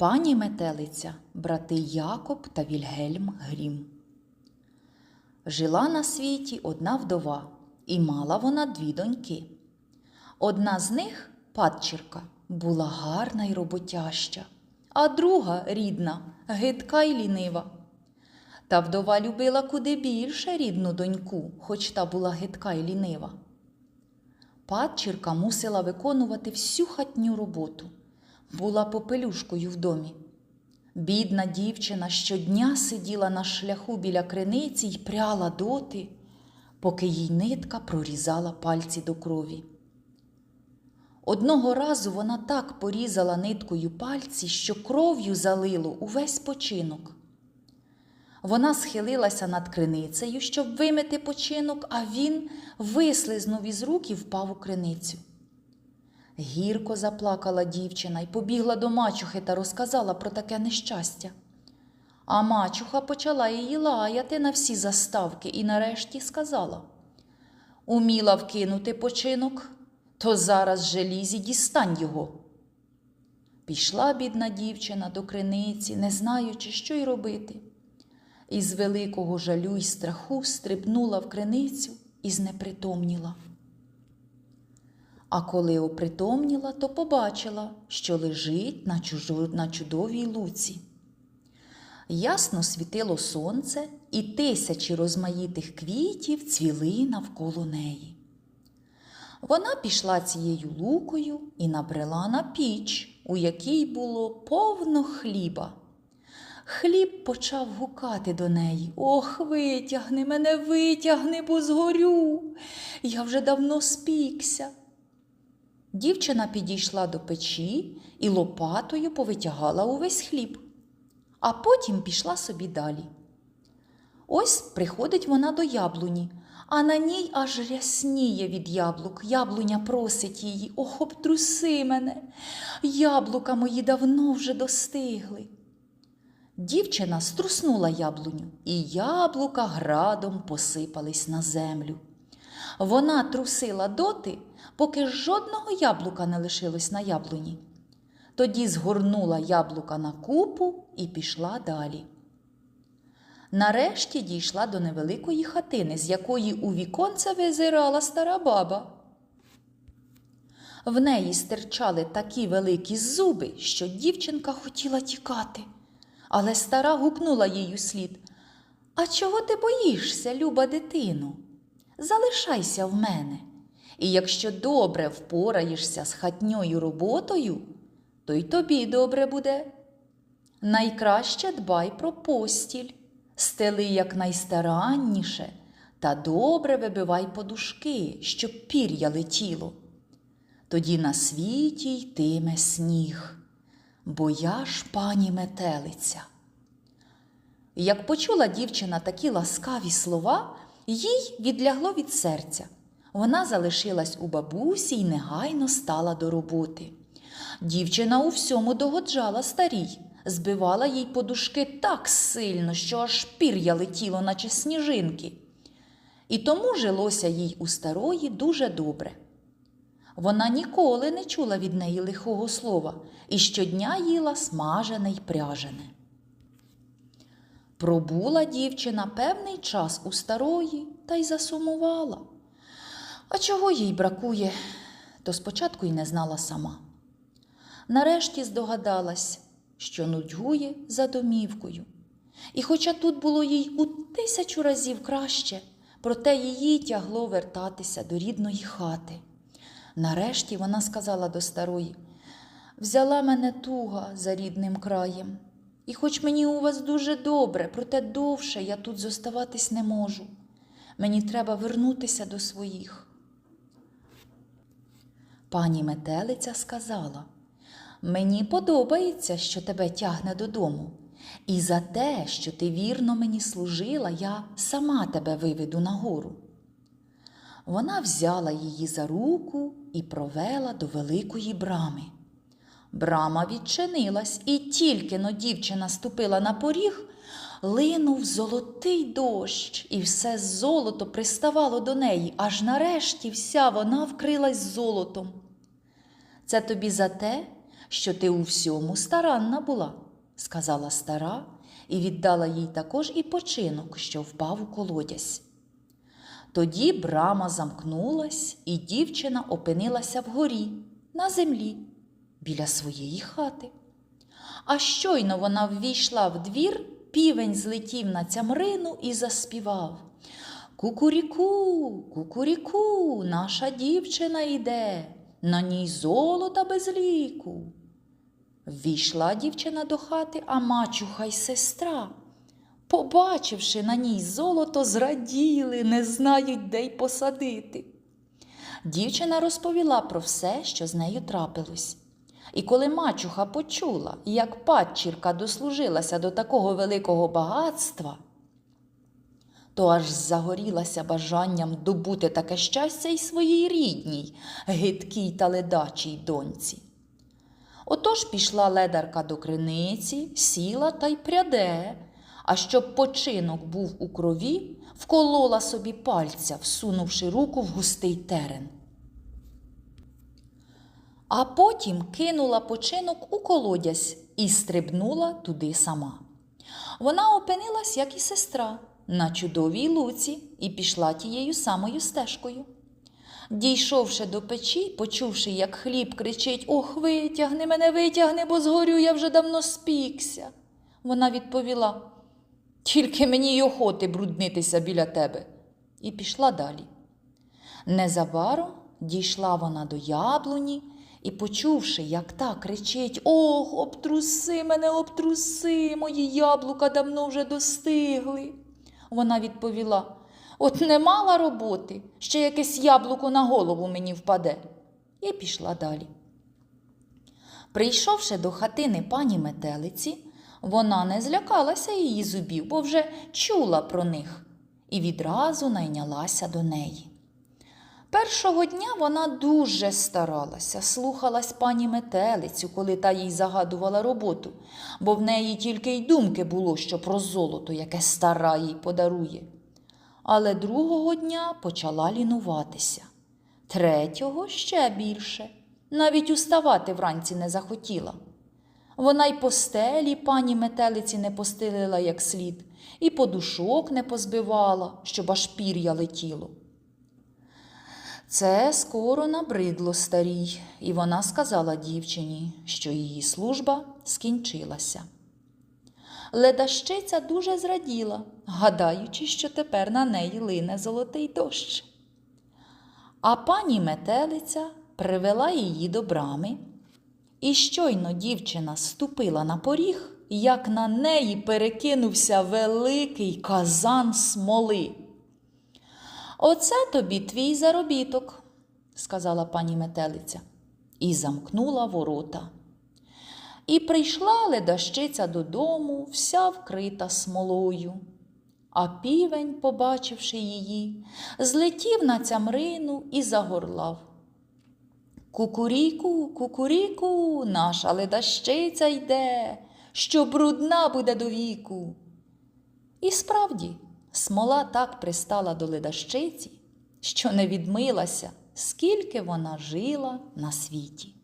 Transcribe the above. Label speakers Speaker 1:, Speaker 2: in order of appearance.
Speaker 1: Пані метелиця, брати Якоб та Вільгельм Грім. Жила на світі одна вдова, і мала вона дві доньки. Одна з них, падчірка, була гарна й роботяща, а друга рідна, гидка й лінива. Та вдова любила куди більше рідну доньку, хоч та була гидка й лінива. Падчірка мусила виконувати всю хатню роботу, була попелюшкою в домі. Бідна дівчина щодня сиділа на шляху біля криниці й пряла доти, поки їй нитка прорізала пальці до крові. Одного разу вона так порізала ниткою пальці, що кров'ю залило увесь починок. Вона схилилася над криницею, щоб вимити починок, а він вислизнув із рук і впав у криницю. Гірко заплакала дівчина і побігла до мачухи та розказала про таке нещастя. А мачуха почала її лаяти на всі заставки і нарешті сказала Уміла вкинути починок, то зараз желізі дістань його. Пішла бідна дівчина до криниці, не знаючи, що й робити. І з великого жалю й страху стрибнула в криницю і знепритомніла. А коли опритомніла, то побачила, що лежить на, чужо, на чудовій луці. Ясно світило сонце, і тисячі розмаїтих квітів цвіли навколо неї. Вона пішла цією лукою і набрела на піч, у якій було повно хліба. Хліб почав гукати до неї. Ох, витягни мене, витягни, бо згорю. Я вже давно спікся. Дівчина підійшла до печі і лопатою повитягала увесь хліб, а потім пішла собі далі. Ось приходить вона до яблуні, а на ній аж рясніє від яблук. Яблуня просить її, ох, обтруси мене. Яблука мої давно вже достигли. Дівчина струснула яблуню, і яблука градом посипались на землю. Вона трусила доти, поки жодного яблука не лишилось на яблуні. Тоді згорнула яблука на купу і пішла далі. Нарешті дійшла до невеликої хатини, з якої у віконце визирала стара баба. В неї стирчали такі великі зуби, що дівчинка хотіла тікати. Але стара гукнула їй слід. А чого ти боїшся, люба дитино? Залишайся в мене. І якщо добре впораєшся з хатньою роботою, то й тобі добре буде. Найкраще дбай про постіль, стели якнайстаранніше та добре вибивай подушки, щоб пір'я летіло. Тоді на світі йтиме сніг, бо я ж пані метелиця. Як почула дівчина такі ласкаві слова, їй відлягло від серця. Вона залишилась у бабусі й негайно стала до роботи. Дівчина у всьому догоджала старій, збивала їй подушки так сильно, що аж пір'я летіло, наче сніжинки. І тому жилося їй у старої дуже добре. Вона ніколи не чула від неї лихого слова і щодня їла смажене й пряжене. Пробула дівчина певний час у старої та й засумувала. А чого їй бракує, то спочатку й не знала сама. Нарешті здогадалась, що нудьгує за домівкою. І хоча тут було їй у тисячу разів краще, проте її тягло вертатися до рідної хати. Нарешті вона сказала до старої взяла мене туга за рідним краєм. І хоч мені у вас дуже добре, проте довше я тут зоставатись не можу. Мені треба вернутися до своїх. Пані метелиця сказала Мені подобається, що тебе тягне додому, і за те, що ти вірно мені служила, я сама тебе виведу нагору. Вона взяла її за руку і провела до великої брами. Брама відчинилась, і тільки но дівчина ступила на поріг, линув золотий дощ, і все золото приставало до неї, аж нарешті вся вона вкрилась золотом. Це тобі за те, що ти у всьому старанна була, сказала стара і віддала їй також і починок, що впав у колодязь. Тоді брама замкнулась, і дівчина опинилася вгорі, на землі, біля своєї хати. А щойно вона ввійшла в двір, півень злетів на цямрину і заспівав. Кукуріку, кукуріку, наша дівчина йде, на ній золота без ліку. Ввійшла дівчина до хати, а мачуха й сестра. Побачивши на ній золото, зраділи, не знають, де й посадити. Дівчина розповіла про все, що з нею трапилось. І коли мачуха почула, як падчірка дослужилася до такого великого багатства, то аж загорілася бажанням добути таке щастя й своїй рідній, гидкій та ледачій доньці. Отож пішла ледарка до криниці, сіла та й пряде, а щоб починок був у крові, вколола собі пальця, всунувши руку в густий терен. А потім кинула починок у колодязь і стрибнула туди сама. Вона опинилась, як і сестра, на чудовій луці і пішла тією самою стежкою. Дійшовши до печі, почувши, як хліб кричить Ох, витягни мене, витягни, бо згорю, я вже давно спікся. Вона відповіла Тільки мені й охоти бруднитися біля тебе. І пішла далі. Незабаром дійшла вона до яблуні і, почувши, як та кричить Ох, обтруси мене, обтруси, мої яблука давно вже достигли. Вона відповіла От не мала роботи, ще якесь яблуко на голову мені впаде. І пішла далі. Прийшовши до хатини пані метелиці, вона не злякалася її зубів, бо вже чула про них, і відразу найнялася до неї. Першого дня вона дуже старалася, слухалась пані метелицю, коли та їй загадувала роботу, бо в неї тільки й думки було, що про золото, яке стара їй подарує. Але другого дня почала лінуватися, третього ще більше. Навіть уставати вранці не захотіла. Вона й постелі пані метелиці не постелила як слід, і подушок не позбивала, щоб аж пір'я летіло. Це скоро набридло старій, і вона сказала дівчині, що її служба скінчилася. Ледащиця дуже зраділа, гадаючи, що тепер на неї лине золотий дощ. А пані метелиця привела її до брами, і щойно дівчина ступила на поріг, як на неї перекинувся великий казан смоли. Оце тобі твій заробіток, сказала пані метелиця, і замкнула ворота. І прийшла ледащиця додому, вся вкрита смолою. А півень, побачивши її, злетів на цямрину і загорлав. Кукуріку, кукуріку, наша ледащиця йде, що брудна буде до віку. І справді, смола так пристала до ледащиці, що не відмилася, скільки вона жила на світі.